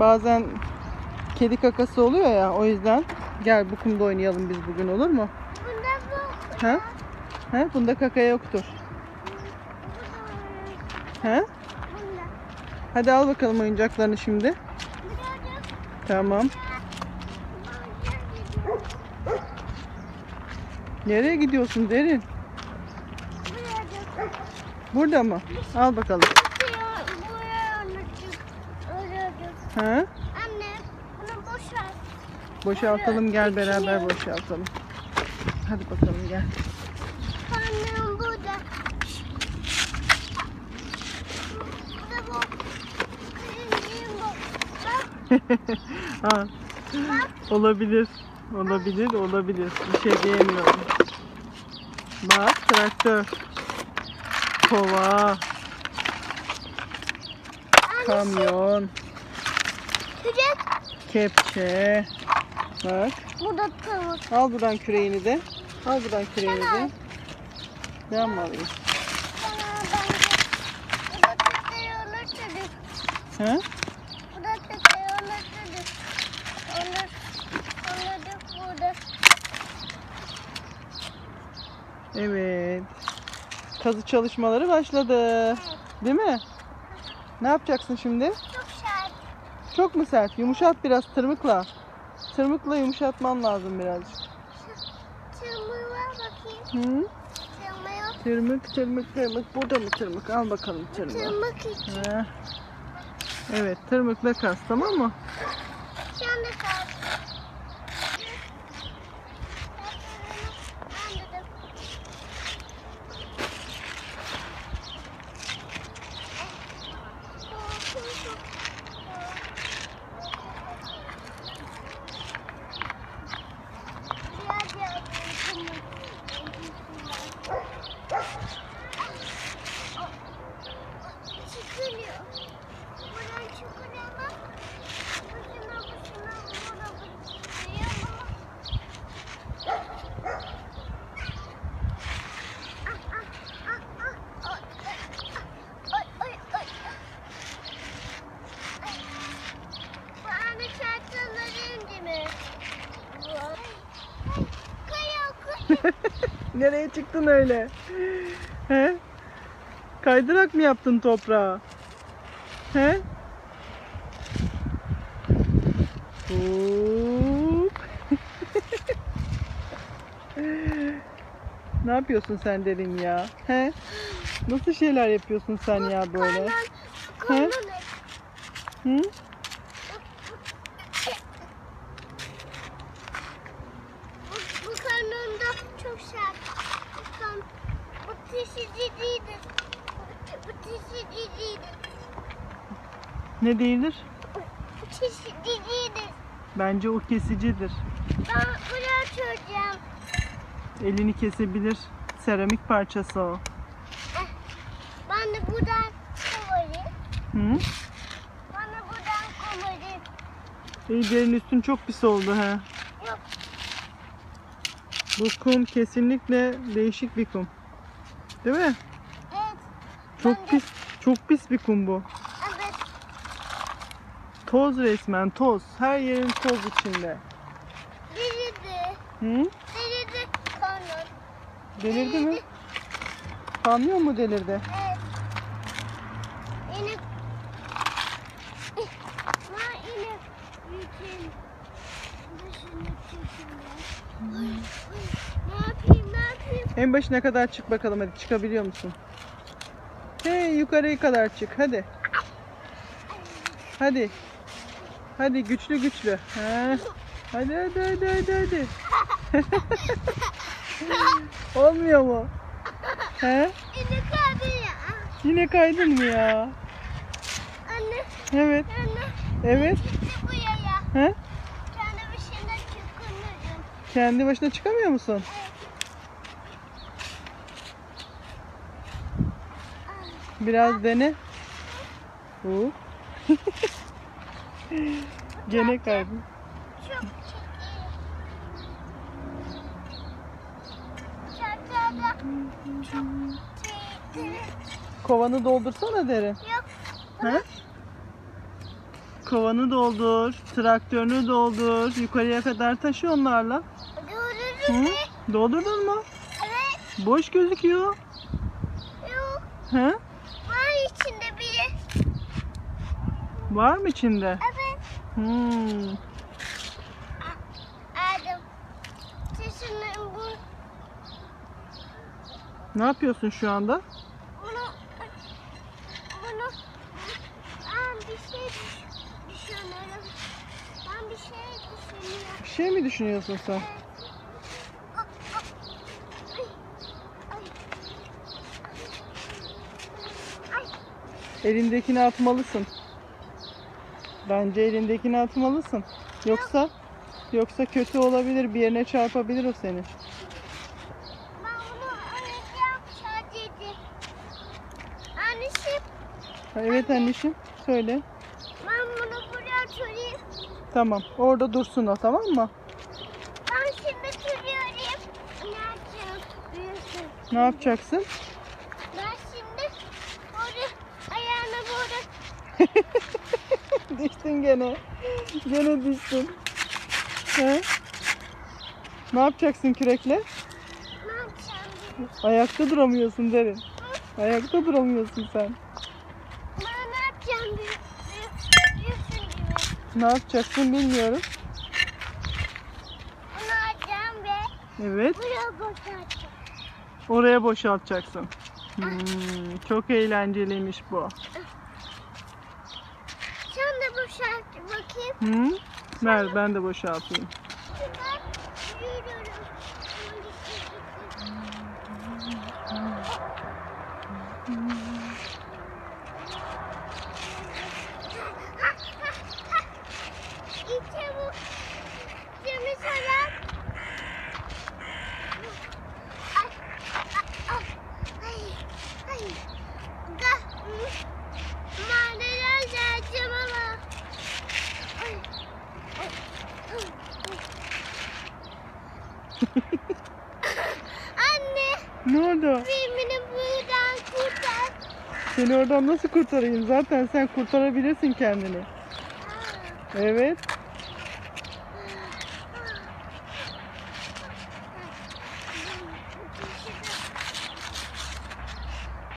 Bazen kedi kakası oluyor ya o yüzden. Gel bu kumda oynayalım biz bugün olur mu? Bunda bu. Ha? Ha? Bunda kaka yoktur. Ha? Bunda. Hadi al bakalım oyuncaklarını şimdi. Tamam. Nereye gidiyorsun Derin? Burada mı? Al bakalım. Ha? Anne bunu boşalt. Boşaltalım gel beraber boşaltalım. Hadi bakalım gel. Annem burada. Bu da bu. Ha. Olabilir. Olabilir, olabilir. Bir şey diyemiyorum. Bak traktör. Kova, kamyon, Kürek. kepçe. Bak. Bu da tavuk. Al buradan küreğini de. Al buradan küreğini de. Ben mi alayım? Ha? Bu da tekrar olur çocuk. Olur. Olur burada. Evet. Kazı çalışmaları başladı. Değil mi? Ne yapacaksın şimdi? Çok. Çok mu sert? Yumuşat biraz tırmıkla. Tırmıkla yumuşatman lazım birazcık. Tırmığı var bakayım. Hı? Tırmığı yok. Tırmık, tırmık, tırmık. Burada mı tırmık? Al bakalım tırmığı. Tırmık için. Heh. Evet, tırmıkla kas tamam mı? Şu anda sert. Çıkılıyor. Buradan çıkılıyor bak. Başına başına buna bırakıyor ama. Ah, ah, ah, ah, ah, ay, ay, ay, ay. Bu anı çarptıların değil mi? Ay, ay, Kaya, kaya. Nereye çıktın öyle? He? Kaydırak mı yaptın toprağa? He? Hop. ne yapıyorsun sen derin ya? He? Nasıl şeyler yapıyorsun sen ya böyle? Karnın. Hı? Bu, bu karnında çok sert. Bu, kan, değildir. Bu değildir. Ne değildir? Bu tişici değildir. Bence o kesicidir. Ben bunu açacağım. Elini kesebilir. Seramik parçası o. Ben de buradan kovarım. Hı? Ben de buradan kovarım. İyi derin üstün çok pis oldu ha. Yok. Bu kum kesinlikle değişik bir kum. Değil mi? Evet. Çok Ben de- pis, çok pis bir kum bu. Evet. Toz resmen toz. Her yerin toz içinde. Delirdi. Hı? Delirdi karnın. Delirdi mi? Kamyon mu delirdi? Evet. İnek. Var inek. Yükün. Dışını çekimde. Ay, ay. Ne yapayım ne yapayım? En başına kadar çık bakalım hadi çıkabiliyor musun? Hey yukarıya kadar çık hadi. Hadi. Hadi güçlü güçlü. Ha. Hadi hadi hadi hadi hadi. Olmuyor mu? He? İnek abi ya. Yine kaydın mı ya? Anne. Evet. Anne. Evet. Gitti bu yaya. He? Kendi başına çıkınırım. Kendi başına çıkamıyor musun? Biraz dene. Hop. Gene. Çok çok çekil. Kovanı doldursana derin. Yok. Ha? Kovanı doldur. Traktörünü doldur. Yukarıya kadar taşı onlarla. Mu? Doldurdun mu? Evet. Boş gözüküyor. Yok. He? Var içinde biri. Var mı içinde? Evet. Hmm. Sesini bu. Ne yapıyorsun şu anda? Bunu. Bunu. Aa, bir şey düş- düşünüyorum. Ben bir şey düşünüyorum. Bir şey mi düşünüyorsun sen? Ay. Elindekini atmalısın. Bence elindekini atmalısın. Yoksa yoksa kötü olabilir. Bir yerine çarpabilir o seni. Ben bunu öğreteceğim sadece. Anneciğim Ha, Evet anneciğim. Söyle. ben bunu buraya süreyim. Tamam. Orada dursun o tamam mı? Ben şimdi sürüyorum. Ne yapacağım? Büyüsün. Ne yapacaksın? Ben şimdi oraya ayağını burada düştün gene. Gene düştün. He? Ne yapacaksın kürekle? ne yapacağım? Ayakta duramıyorsun derin. Ayakta duramıyorsun sen. Ben ne yapacağım? Büyüsün gibi. Ne yapacaksın bilmiyorum. Bunu alacağım ve Evet. buraya boşaltacağım. Oraya boşaltacaksın. Hmm, çok eğlenceliymiş bu. Sen de boşalt bakayım. Hı? Ver ben de boşaltayım. İşte bu. Şimdi sonra. Ay, ay, ay, ay. Da, madeler geleceğim ama. Ay, ay, ay. Anne, Ne oldu? beni buradan kurtar. Seni oradan nasıl kurtarayım? Zaten sen kurtarabilirsin kendini. Evet.